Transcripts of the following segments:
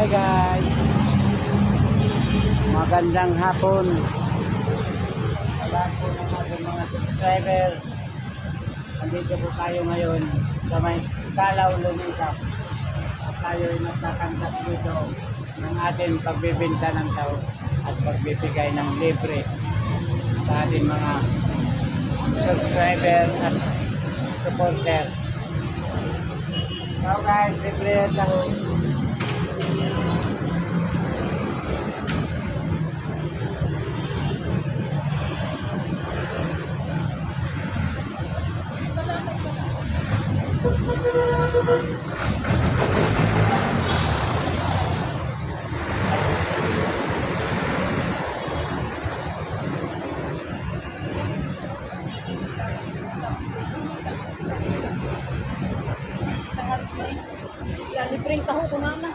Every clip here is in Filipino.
Hi guys! Magandang hapon. Lahat po ng ating mga subscriber. Andito po tayo ngayon sa may Kalaw Lumisa. At tayo ay nagkakantas dito ng ating pagbibinta ng tao at pagbibigay ng libre sa ating mga subscriber at supporter. So guys, libre ang tao. Libreng taho ko na na.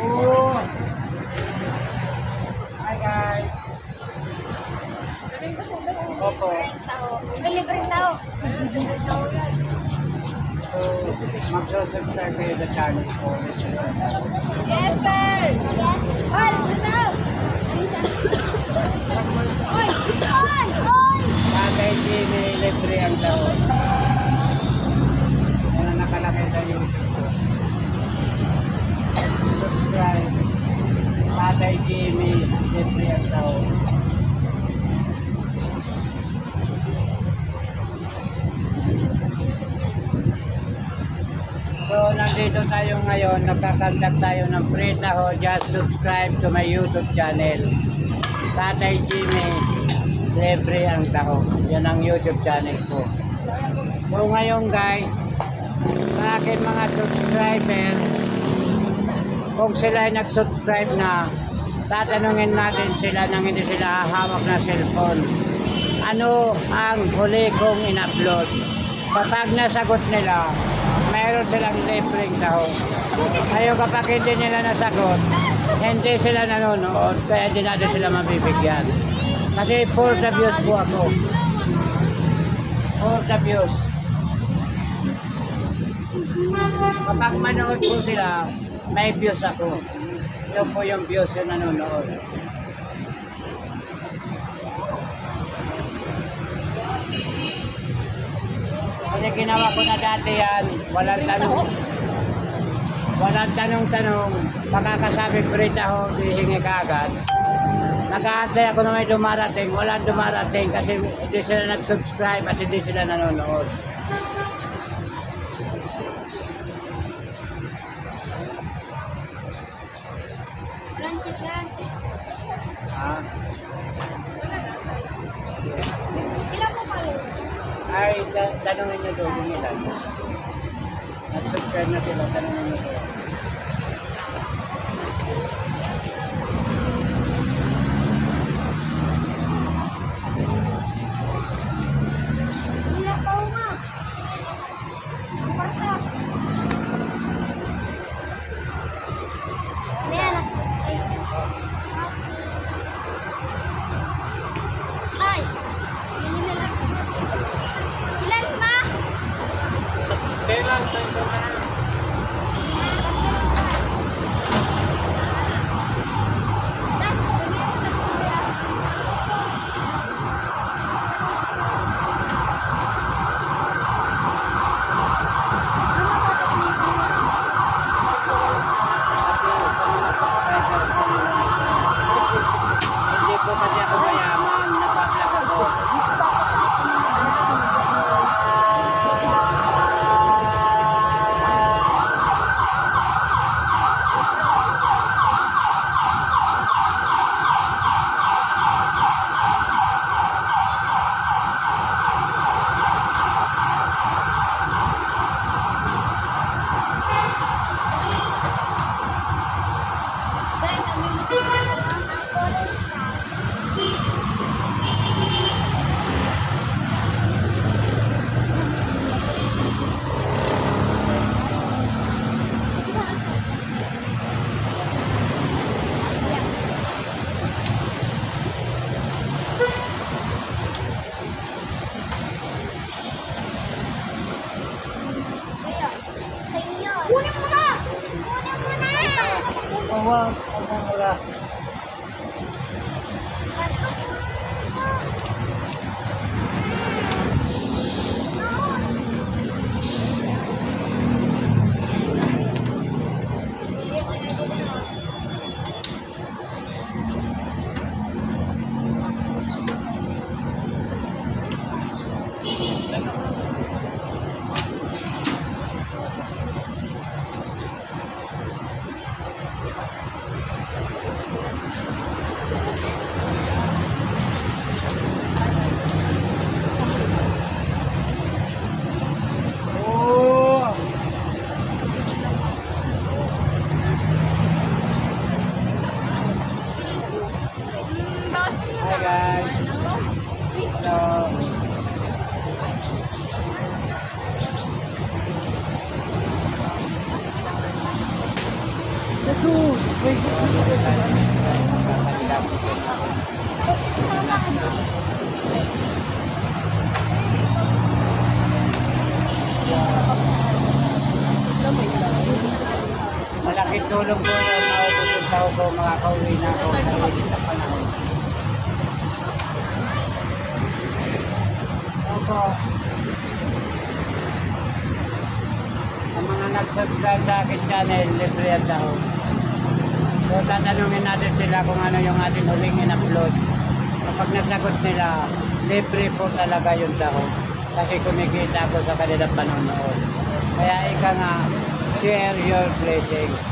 Oh. Hi guys. Opo. Libreng taho. So, mag-subscribe kayo sa channel ko. Yes, sir. Yes. Oy, taho. Oy, oy, oy. Tatay Jimmy, libre ang tao. Yan ang nakalaki sa YouTube ko. Subscribe. Tatay Jimmy, libre ang tao. So, nandito tayo ngayon, nagkakandak tayo ng free taho. Just subscribe to my YouTube channel. Tatay Jimmy, libre ang taho. Yan ang YouTube channel ko. So, ngayon guys, sa akin mga subscriber, kung sila ay nag-subscribe na, tatanungin natin sila nang hindi sila hawak na cellphone. Ano ang huli kong in-upload? Kapag nasagot nila, mayroon silang libreng taho. Ngayon kapag hindi nila nasagot, hindi sila nanonood, kaya hindi natin sila mabibigyan. Kasi for the views po ako. For the views. Kapag manood po sila, may views ako. Yun po yung views yung nanonood. Kasi ginawa ko na dati yan, walang tanong. Walang tanong-tanong, makakasabi prita ho, hihingi ka agad. Nag-aantay ako na may dumarating, walang dumarating kasi hindi sila nag-subscribe at hindi sila nanonood. Guys. Hello. Jesus! Wait, Jesus! Malaking tulong po na naupupunta ko makakauwi na ako sa na panahon. Opo. Ang mga nag-subscribe sa akin channel, libre yan daw. So tatanungin natin sila kung ano yung ating huling in-upload. Kapag nasagot nila, libre po talaga yung daw. Kasi kumikita ako sa kanilang panonood. Kaya ika nga, share your blessings.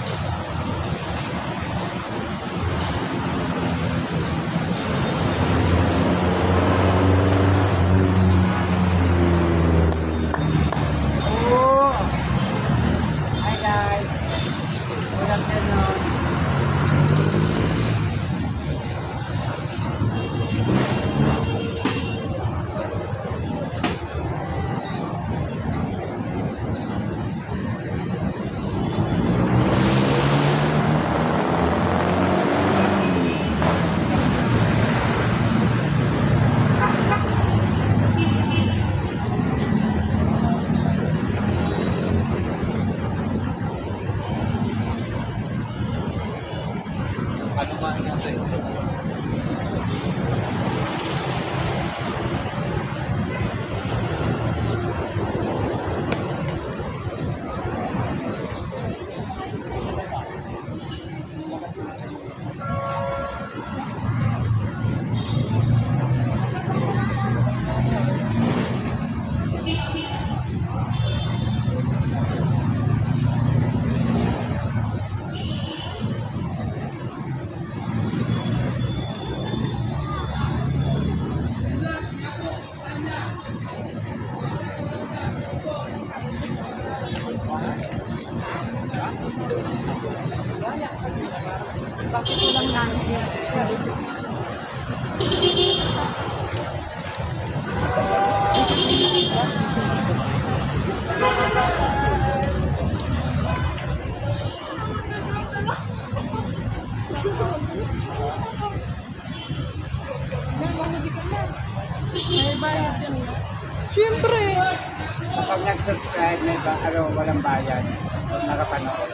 Ano, walang bayad. Nakapanood.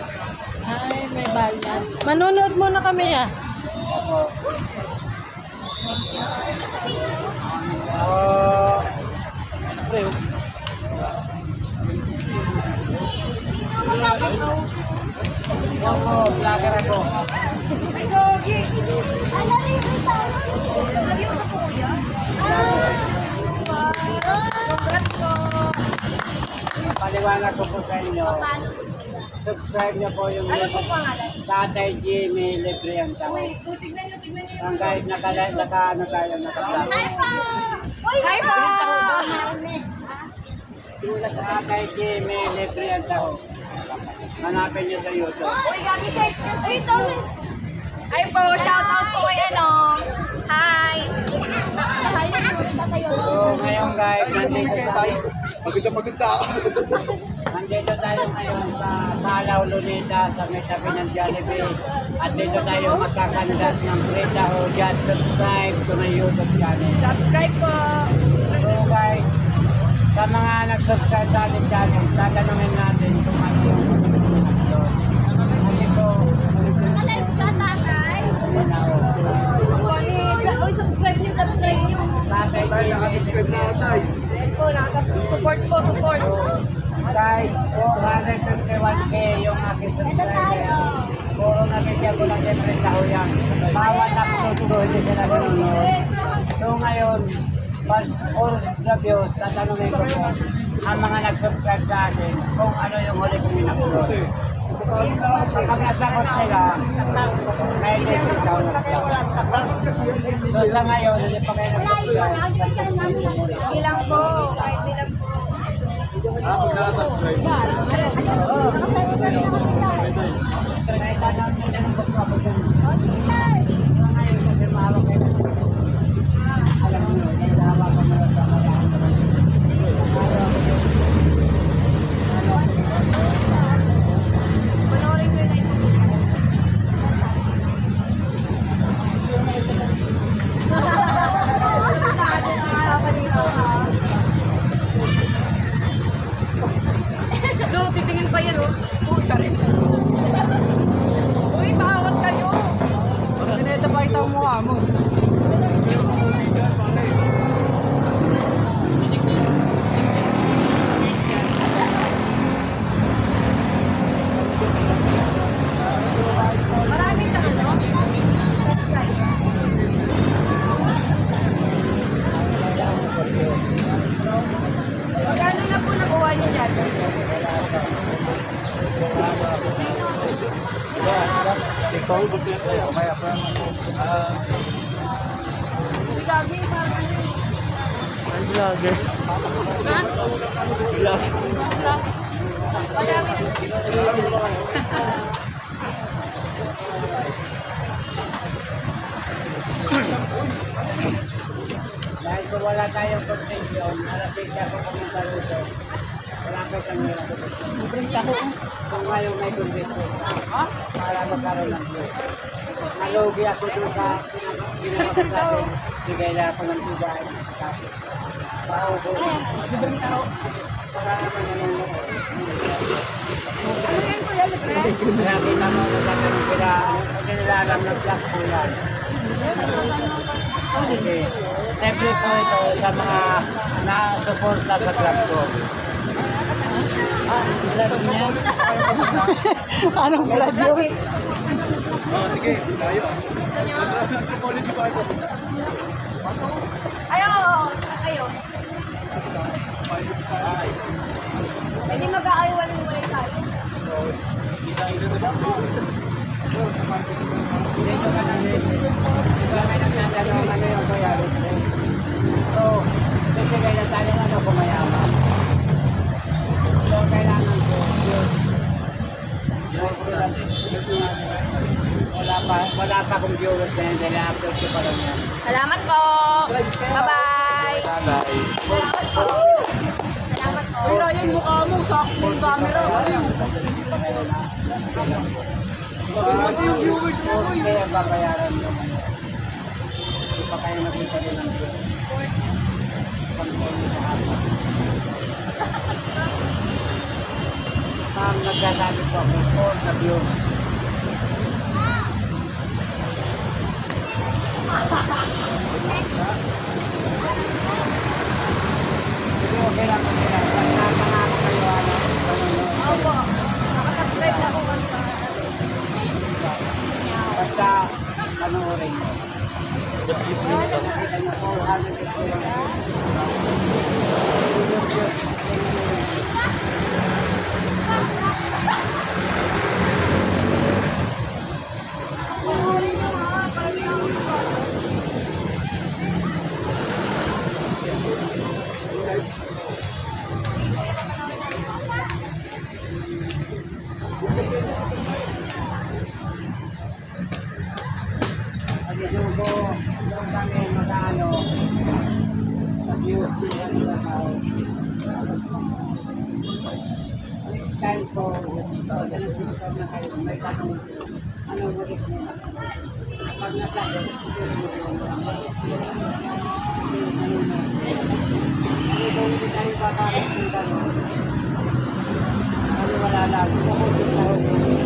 Ay, may bayan. Manonood muna kami ah. Oh, Pre, ako, vlogger ako. Paliwanag ko po sa inyo. Subscribe niyo po yung Ano po pangalan? Tatay Jimmy Libre ang tao. Uy, tignan nyo, tignan nyo. Ang kahit nakala, naka, ano tayo, naka-vlog. Hi po! Hi po! Tatay Jimmy Libre ang tao. Hanapin niyo sa YouTube. Uy, search ito. Hi po, shout out po kay ano. Hi! Hi. So, ngayon guys, nandito tayo. Maganda maganda ako. Nandito tayo ngayon sa Salaw Lunita sa may tabi ng Jollibee. At dito tayo magkakandas ng Frita o Just subscribe to my YouTube channel. Subscribe po! So guys, sa mga nag-subscribe sa ating channel, tatanungin natin kung ano yung upload. Kasi po, Panao. Kunin. Uy, subscribe niyo, subscribe niyo. Tatay Nakasubscribe na atay. Ayan po, nakaka-support po, support. Guys, 451k yung aking subscriber. Puro nabigyan ko lang siyempre sa huyang. Bawat upload ko, hindi sila nanonood. So ngayon, pas all the views, tatanungin ko po ang mga nag-subscribe sa akin kung ano yung huli kong in-upload. Kapag nasagot sila, lesson daw na So sa ngayon, hindi pa kayo nag-subscribe. Sige lang po, kahit ilang po. Ako nakasubscribe. Kahit anong nilangkot ko ako dun. So ngayon, kasi mahawak kayo. Alam niyo, naghawa ko na sa kaya. Panoorin ko yun na ito. Do, titingin pa yan, oh. Uy, sorry. Uy, paawat kayo. Pineta pa itaw mo ah, mo. Maraming ka, no? Subscribe. Magkano na po nakuha niyo dyan? Ikaw, gusto ko tayo. Kaya pa. Sabi, sabi. Ang vlogger. Ha? Vlog. Madami. Dahil kung wala tayong protection, malasig ka kung pumunta rito. Wala kayo kang meron protection. Kung ngayon may condition, para magkaroon ng view. Nalugi ako doon sa ginawa ko sa akin. Bigay na ako ng tibay. Paubo. Para naman nanonood. Ano yan, Kuya Libre? Kaya kita mo nagtatanong sila, hindi nila alam na black po yan. Okay. Siyempre po ito sa mga na-suporta sa club ko. Ah, club niya? Anong vlog yun? Oh, sige, tayo. Ayo, ayo. Hindi mag-aaywalan mo rin tayo. Dito ka na rin. Ito kami nagtatanong ano yung kuya Rupo. So, bibigay na tayo ano kung mayaman. So, kailangan ko yun. Wala pa, wala pa akong viewers na yun, dahil upload ko pa lang yan. Salamat po. Bye-bye. Bye. Salamat po. Salamat po. Uy, Ryan, mukha mo. Sakto yung camera. Ayun. Pati yung viewers mo. Kung kaya babayaran mo. Hindi pa kayo din ng view. Ma'am, nagsasabi po ako, for the view. Sige, okay lang sila. Basta pangako kayo, ano. Opo. Nakasubscribe na po kami. Basta panoorin mo. Nakita niyo po, 100 Panoorin niyo ha. Para niyo ako mag- Pag isugo, doon kami mag-ano, nag-UP kami na tao. Next time po, ito, ganun system na kayo, may tanong, ano mo rin nasagot, ano kung hindi tayo papakit ng tanong, ano wala lang, lang,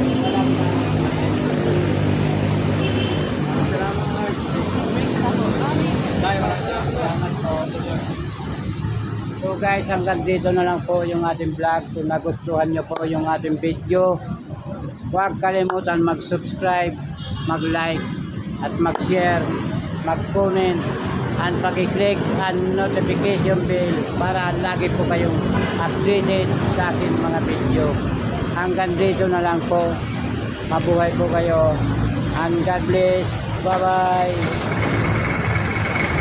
guys, hanggang dito na lang po yung ating vlog. Kung nagustuhan nyo po yung ating video, huwag kalimutan mag-subscribe, mag-like, at mag-share, mag-comment, and pag-click ang notification bell para lagi po kayong updated sa aking mga video. Hanggang dito na lang po. Mabuhay po kayo. And God bless. Bye-bye.